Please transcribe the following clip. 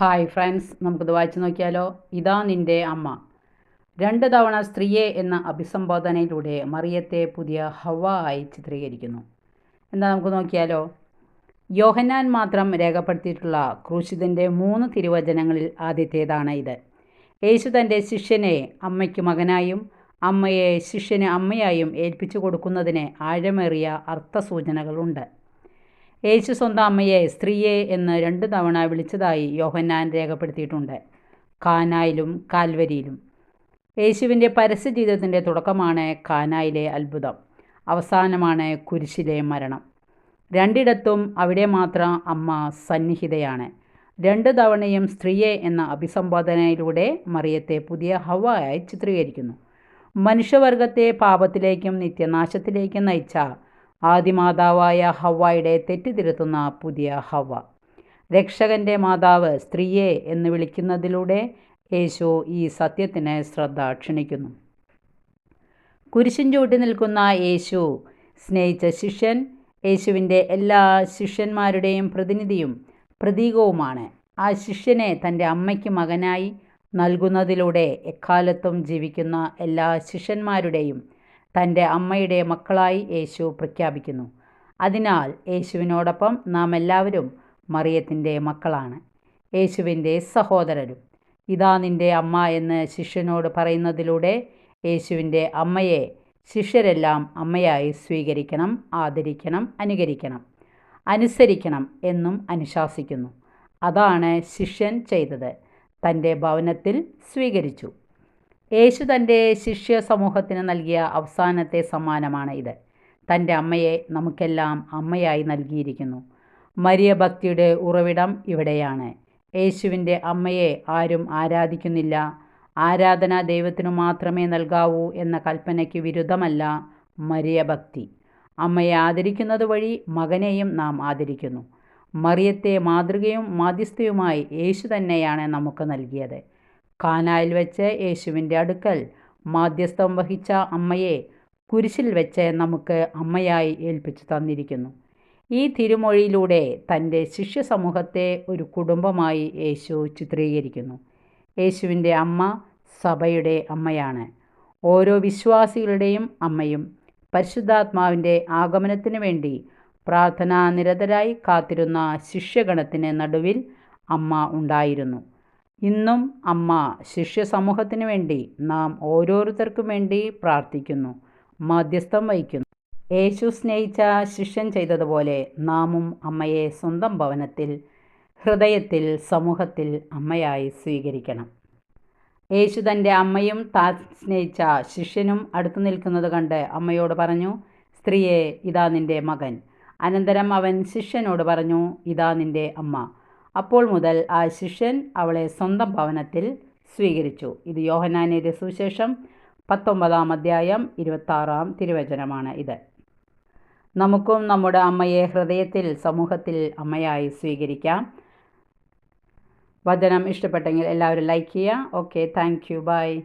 Hi friends നമുക്കിത് വായിച്ചു നോക്കിയാലോ? ഇതാ നിന്റെ അമ്മ. രണ്ട് തവണ സ്ത്രീയെ എന്ന അഭിസംബോധനയിലൂടെ മറിയത്തെ പുതിയ ഹവ ആയി ചിത്രീകരിക്കുന്നു. എന്താ നമുക്ക് നോക്കിയാലോ? യോഹന്നാൻ മാത്രം രേഖപ്പെടുത്തിയിട്ടുള്ള ക്രൂശിതന്റെ മൂന്ന് തിരുവചനങ്ങളിൽ ആദ്യത്തേതാണ് ഇത്. യേശു തന്റെ ശിഷ്യനെ അമ്മയ്ക്ക് മകനായും അമ്മയെ ശിഷ്യന് അമ്മയായും ഏൽപ്പിച്ചു കൊടുക്കുന്നതിന് ആഴമേറിയ അർത്ഥസൂചനകളുണ്ട്. യേശു സ്വന്തം അമ്മയെ സ്ത്രീയെ എന്ന് രണ്ട് തവണ വിളിച്ചതായി യോഹന്നാൻ രേഖപ്പെടുത്തിയിട്ടുണ്ട്. കാനായിലും കാൽവരിയിലും. യേശുവിന്റെ പരസ്യ ജീവിതത്തിന്റെ തുടക്കമാണ് കാനായിലെ അത്ഭുതം. അവസാനമാണ് കുരിശിലെ മരണം. രണ്ടിടത്തും അവിടെ മാത്രം അമ്മ സന്നിഹിതയാണ്. രണ്ട് തവണയും സ്ത്രീയെ എന്ന അഭിസംബോധനയിലൂടെ മറിയത്തെ പുതിയ ഹവയായി ചിത്രീകരിക്കുന്നു. മനുഷ്യവർഗത്തെ പാപത്തിലേക്കും നിത്യനാശത്തിലേക്കും നയിച്ച ആദിമാതാവായ ഹവ്വായുടെ തെറ്റിതിരുത്തുന്ന പുതിയ ഹവ്വ. രക്ഷകന്റെ മാതാവ് സ്ത്രീയെ എന്ന് വിളിക്കുന്നതിലൂടെ യേശു ഈ സത്യത്തിന് ശ്രദ്ധ ക്ഷണിക്കുന്നു. കുരിശിൻ ചൂട്ടി നിൽക്കുന്ന യേശു സ്നേഹിച്ച ശിഷ്യൻ യേശുവിന്റെ എല്ലാ ശിഷ്യന്മാരുടെയും പ്രതിനിധിയും പ്രതീകവുമാണ്. ആ ശിഷ്യനെ തന്റെ അമ്മയ്ക്ക് മകനായി നൽകുന്നതിലൂടെ എക്കാലത്തും ജീവിക്കുന്ന എല്ലാ ശിഷ്യന്മാരുടെയും തന്റെ അമ്മയുടെ മക്കളായി യേശു പ്രഖ്യാപിക്കുന്നു. അതിനാൽ യേശുവിനോടൊപ്പം നാം എല്ലാവരും മറിയത്തിന്റെ മക്കളാണ്. യേശുവിന്റെ സഹോദരരും. ഇതാ നിന്റെ അമ്മ എന്ന് ശിഷ്യനോട് പറയുന്നതിലൂടെ യേശുവിന്റെ അമ്മയെ ശിഷ്യരെല്ലാം അമ്മയായി സ്വീകരിക്കണം ആദരിക്കണം അനുകരിക്കണം അനുസരിക്കണം എന്നും അനുശാസിക്കുന്നു. അതാണ് ശിഷ്യൻ ചെയ്തത്. തന്റെ ഭവനത്തിൽ സ്വീകരിച്ചു. യേശു തന്റെ ശിഷ്യ സമൂഹത്തിന് നൽകിയ അവസാനത്തെ സമ്മാനമാണ് ഇത്. തന്റെ അമ്മയെ നമുക്കെല്ലാം അമ്മയായി നൽകിയിരിക്കുന്നു. മരിയ ഭക്തിയുടെ ഉറവിടം ഇവിടെയാണ്. യേശുവിന്റെ അമ്മയെ ആരും ആരാധിക്കുന്നില്ല. ആരാധന ദൈവത്തിനു മാത്രമേ നൽകാവൂ എന്ന കൽപ്പനയ്ക്ക് വിരുദ്ധമല്ല മരിയ ഭക്തി അമ്മയെ ആദരിക്കുന്നത് വഴി മകനെയും നാം ആദരിക്കുന്നു. മറിയത്തെ മാതൃകയും മാധ്യസ്ഥയുമായി യേശു തന്നെയാണ് നമുക്ക് നൽകിയത്. കാനായിൽ വെച്ച് യേശുവിന്റെ അടുക്കൽ മാധ്യസ്ഥം വഹിച്ച അമ്മയെ കുരിശിൽ വെച്ച് നമുക്ക് അമ്മയായി ഏൽപ്പിച്ചു തന്നിരിക്കുന്നു. ഈ തിരുമൊഴിയിലൂടെ തന്റെ ശിഷ്യ സമൂഹത്തെ ഒരു കുടുംബമായി യേശു ചിത്രീകരിക്കുന്നു. യേശുവിന്റെ അമ്മ സഭയുടെ അമ്മയാണ്. ഓരോ വിശ്വാസികളുടെയും അമ്മയും പരിശുദ്ധാത്മാവിന്റെ ആഗമനത്തിന് വേണ്ടി പ്രാർത്ഥനാ നിരതരായി കാത്തിരുന്ന ശിഷ്യഗണത്തിന് നടുവിൽ അമ്മ ഉണ്ടായിരുന്നു. ഇന്നും അമ്മ ശിഷ്യ സമൂഹത്തിന് വേണ്ടി നാം ഓരോരുത്തർക്കും വേണ്ടി പ്രാർത്ഥിക്കുന്നു മധ്യസ്ഥം വഹിക്കുന്നു. യേശു സ്നേഹിച്ച ശിഷ്യൻ ചെയ്തതുപോലെ നാമും അമ്മയെ സ്വന്തം ഭവനത്തിൽ ഹൃദയത്തിൽ സമൂഹത്തിൽ അമ്മയായി സ്വീകരിക്കണം. യേശു തന്റെ അമ്മയും താൻ സ്നേഹിച്ച ശിഷ്യനും അടുത്തു നിൽക്കുന്നത് കണ്ട് അമ്മയോട് പറഞ്ഞു സ്ത്രീയെ ഇതാ നിന്റെ മകൻ. അനന്തരം അവൻ ശിഷ്യനോട് പറഞ്ഞു ഇതാ നിന്റെ അമ്മ. അപ്പോൾ മുതൽ ആ ശിഷ്യൻ അവളെ സ്വന്തം ഭവനത്തിൽ സ്വീകരിച്ചു. ഇത് യോഹനാനേരെ സുവിശേഷം പത്തൊമ്പതാം അധ്യായം ഇരുപത്താറാം തിരുവചനമാണ് ഇത്. നമുക്കും നമ്മുടെ അമ്മയെ ഹൃദയത്തിൽ സമൂഹത്തിൽ അമ്മയായി സ്വീകരിക്കാം. വചനം ഇഷ്ടപ്പെട്ടെങ്കിൽ എല്ലാവരും ലൈക്ക് ചെയ്യുക. Okay thank you. ബൈ.